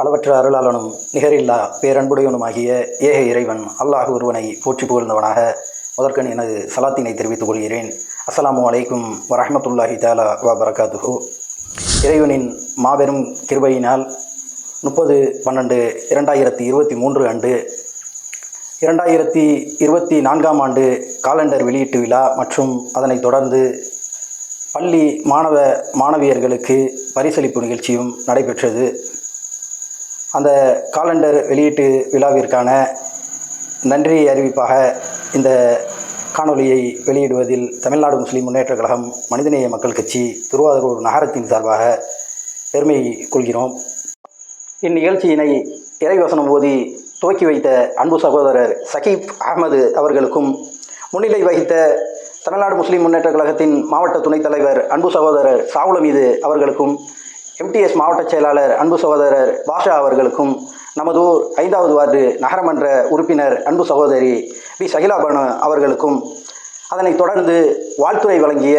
அளவற்ற அருளாளனும் நிகரில்லா பேரன்புடையவனுமாகிய ஏக இறைவன் அல்லாஹ் ஒருவனை போற்றி புகழ்ந்தவனாக. முதற்கண் எனது சலாத்தினை தெரிவித்துக் கொள்கிறேன். அஸ்ஸலாமு அலைக்கும் வரஹமத்துல்லாஹி தாலா வ பரகாத்துஹு இறைவனின் மாபெரும் கிருபையினால் முப்பது பன்னெண்டு இரண்டாயிரத்தி இருபத்தி மூன்று அன்று இரண்டாயிரத்தி இருபத்தி நான்காம் ஆண்டு காலண்டர் வெளியீட்டு விழா மற்றும் அதனைத் தொடர்ந்து பள்ளி மாணவ மாணவியர்களுக்கு பரிசளிப்பு நிகழ்ச்சியும் நடைபெற்றது. அந்த காலண்டர் வெளியீட்டு விழாவிற்கான நன்றி அறிவிப்பாக இந்த காணொளியை வெளியிடுவதில் தமிழ்நாடு முஸ்லீம் முன்னேற்றக் கழகம் மனிதநேய மக்கள் கட்சி திருவாரூர் நகரத்தின் சார்பாக பெருமை கொள்கிறோம். இந்நிகழ்ச்சியினை இறைவசனம் ஓதி துவக்கி வைத்த அன்பு சகோதரர் சகீப் அகமது அவர்களுக்கும் முன்னிலை வகித்த தமிழ்நாடு முஸ்லீம் முன்னேற்றக் கழகத்தின் மாவட்ட துணைத் தலைவர் அன்பு சகோதரர் சாவுலமீது அவர்களுக்கும் எம்டிஎஸ் மாவட்ட செயலாளர் அன்பு சகோதரர் பாஷா அவர்களுக்கும் நமதூர் ஐந்தாவது வார்டு நகரமன்ற உறுப்பினர் அன்பு சகோதரி வி. சகிலா பானு அவர்களுக்கும் அதனைத் தொடர்ந்து வாழ்த்துறை வழங்கிய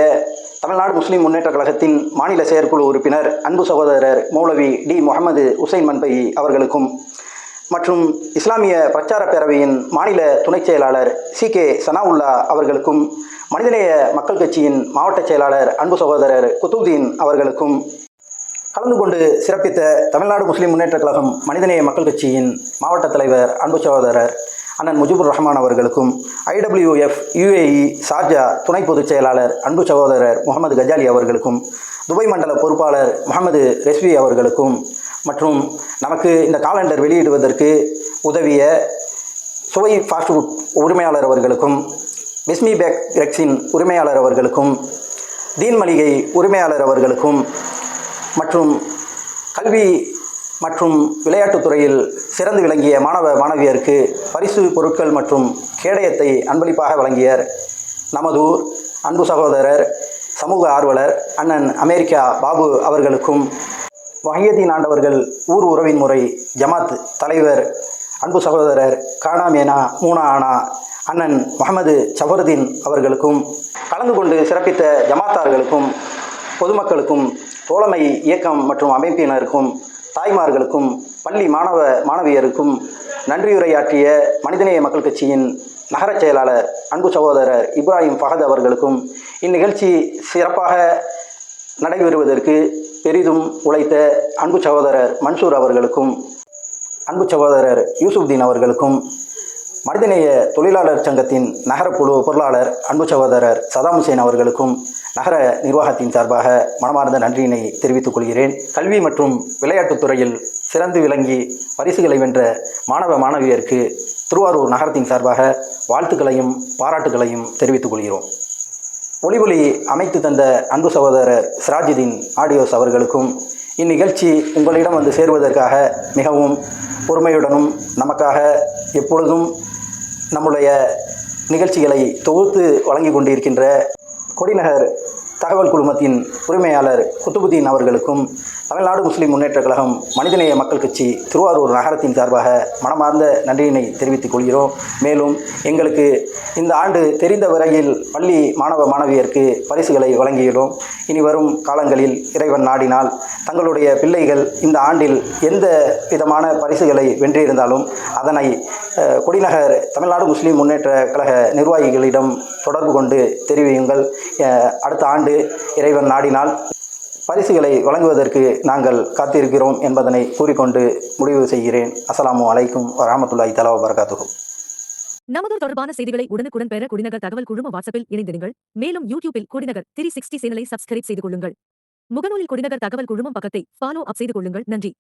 தமிழ்நாடு முஸ்லீம் முன்னேற்றக் கழகத்தின் மாநில செயற்குழு உறுப்பினர் அன்பு சகோதரர் மௌலவி டி. முகமது உசைன் மன்பை அவர்களுக்கும் மற்றும் இஸ்லாமிய பிரச்சார பேரவையின் மாநில துணைச் செயலாளர் சி. கே. சனாவுல்லா அவர்களுக்கும் மனிதநேய மக்கள் கட்சியின் மாவட்ட செயலாளர் அன்பு சகோதரர் குத்துதீன் அவர்களுக்கும் கலந்து கொண்டு சிறப்பித்த தமிழ்நாடு முஸ்லீம் முன்னேற்ற கழகம் மனிதநேய மக்கள் கட்சியின் மாவட்ட தலைவர் அன்பு சகோதரர் அண்ணன் முஜிபுர் ரஹ்மான் அவர்களுக்கும் ஐடபிள்யூஎஃப் யுஏஇ சார்ஜா துணை பொதுச் செயலாளர் அன்பு சகோதரர் முகமது கஜாலி அவர்களுக்கும் துபை மண்டல பொறுப்பாளர் முகமது ரெஸ்வி அவர்களுக்கும் மற்றும் நமக்கு இந்த காலண்டர் வெளியிடுவதற்கு உதவிய சுவை ஃபாஸ்ட் ஃபுட் உரிமையாளர் அவர்களுக்கும் பிஸ்மி பேக் ரெக்ஸின் உரிமையாளர் அவர்களுக்கும் தீன் மளிகை உரிமையாளர் அவர்களுக்கும் மற்றும் கல்வி மற்றும் விளையாட்டுத் துறையில் சிறந்து விளங்கிய மாணவ மாணவியருக்கு பரிசு பொருட்கள் மற்றும் கேடயத்தை அன்பளிப்பாக வழங்கியர் நமதூர் அன்பு சகோதரர் சமூக ஆர்வலர் அண்ணன் அமெரிக்கா பாபு அவர்களுக்கும் வகையதீன் ஆண்டவர்கள் ஊர் உறவின் முறை ஜமாத் தலைவர் அன்பு சகோதரர் கானா மேனா மூனா ஆனா அண்ணன் முகமது சஃபருதீன் அவர்களுக்கும் கலந்து கொண்டு சிறப்பித்த ஜமாத்தார்களுக்கும் பொதுமக்களுக்கும் தோழமை இயக்கம் மற்றும் அமைப்பினருக்கும் தாய்மார்களுக்கும் பள்ளி மாணவ மாணவியருக்கும் நன்றியுரையாற்றிய மனிதநேய மக்கள் கட்சியின் நகரச் செயலாளர் அன்பு சகோதரர் இப்ராஹிம் ஃபஹத் அவர்களுக்கும் இந்நிகழ்ச்சி சிறப்பாக நடைபெறுவதற்கு பெரிதும் உழைத்த அன்பு சகோதரர் மன்சூர் அவர்களுக்கும் அன்பு சகோதரர் யூசுப்தீன் அவர்களுக்கும் மனிதநேய தொழிலாளர் சங்கத்தின் நகரக்குழு பொருளாளர் அன்பு சகோதரர் சதாம் ஹுசேன் அவர்களுக்கும் நகர நிர்வாகத்தின் சார்பாக மனமார்ந்த நன்றியினை தெரிவித்துக் கொள்கிறேன். கல்வி மற்றும் விளையாட்டுத் துறையில் சிறந்து விளங்கி பரிசுகளை வென்ற மாணவ மாணவியருக்கு திருவாரூர் நகரத்தின் சார்பாக வாழ்த்துக்களையும் பாராட்டுகளையும் தெரிவித்துக் கொள்கிறோம். ஒளிஒளி அமைத்து தந்த அன்பு சகோதரர் சிராஜுதீன் ஆடியோஸ் அவர்களுக்கும் இந்நிகழ்ச்சி உங்களிடம் வந்து சேருவதற்காக மிகவும் பொறுமையுடனும் நமக்காக எப்பொழுதும் நம்முடைய நிகழ்ச்சிகளை தொகுத்து வழங்கி கொண்டிருக்கின்ற கொடிநகர் தகவல் குழுமத்தின் உரிமையாளர் குத்துபுதீன் அவர்களுக்கும் தமிழ்நாடு முஸ்லிம் முன்னேற்றக் கழகம் மனிதநேய மக்கள் கட்சி திருவாரூர் நகரத்தின் சார்பாக மனமார்ந்த நன்றியினை தெரிவித்துக் கொள்கிறோம். மேலும் எங்களுக்கு இந்த ஆண்டு தெரிந்த வரையில் பள்ளி மாணவ மாணவியருக்கு பரிசுகளை வழங்கியுள்ளோம். இனி வரும் காலங்களில் இறைவன் நாடினால் தங்களுடைய பிள்ளைகள் இந்த ஆண்டில் எந்த விதமான பரிசுகளை வென்றிருந்தாலும் அதனை கொடிநகர் தமிழ்நாடு முஸ்லிம் முன்னேற்ற கழக நிர்வாகிகளிடம் தொடர்பு கொண்டு தெரிவியுங்கள். அடுத்த ஆண்டு இறைவன் நாடினால் பரிசுகளை வழங்குவதற்கு நாங்கள் காத்திருக்கிறோம் என்பதனை கூறிக்கொண்டு முடிவு செய்கிறேன். அஸ்லாமு அலைக்கும் வரஹமத்துல்லாஹி தலா வரகாத்துகும் நமது தொடர்பான செய்திகளை உடனுக்குடன் பெற குடிநகர் தகவல் குழும வாட்ஸ்அப்பில் இணைந்திருங்கள். மேலும் யூடியூபில் குடிநகர் த்ரீ சிக்ஸ்டி சேனலை சப்ஸ்கிரைப் செய்து கொள்ளுங்கள். முகநூலில் குடிநகர் தகவல் குழுமம் பக்கத்தை ஃபாலோ அப் செய்து கொள்ளுங்கள். நன்றி.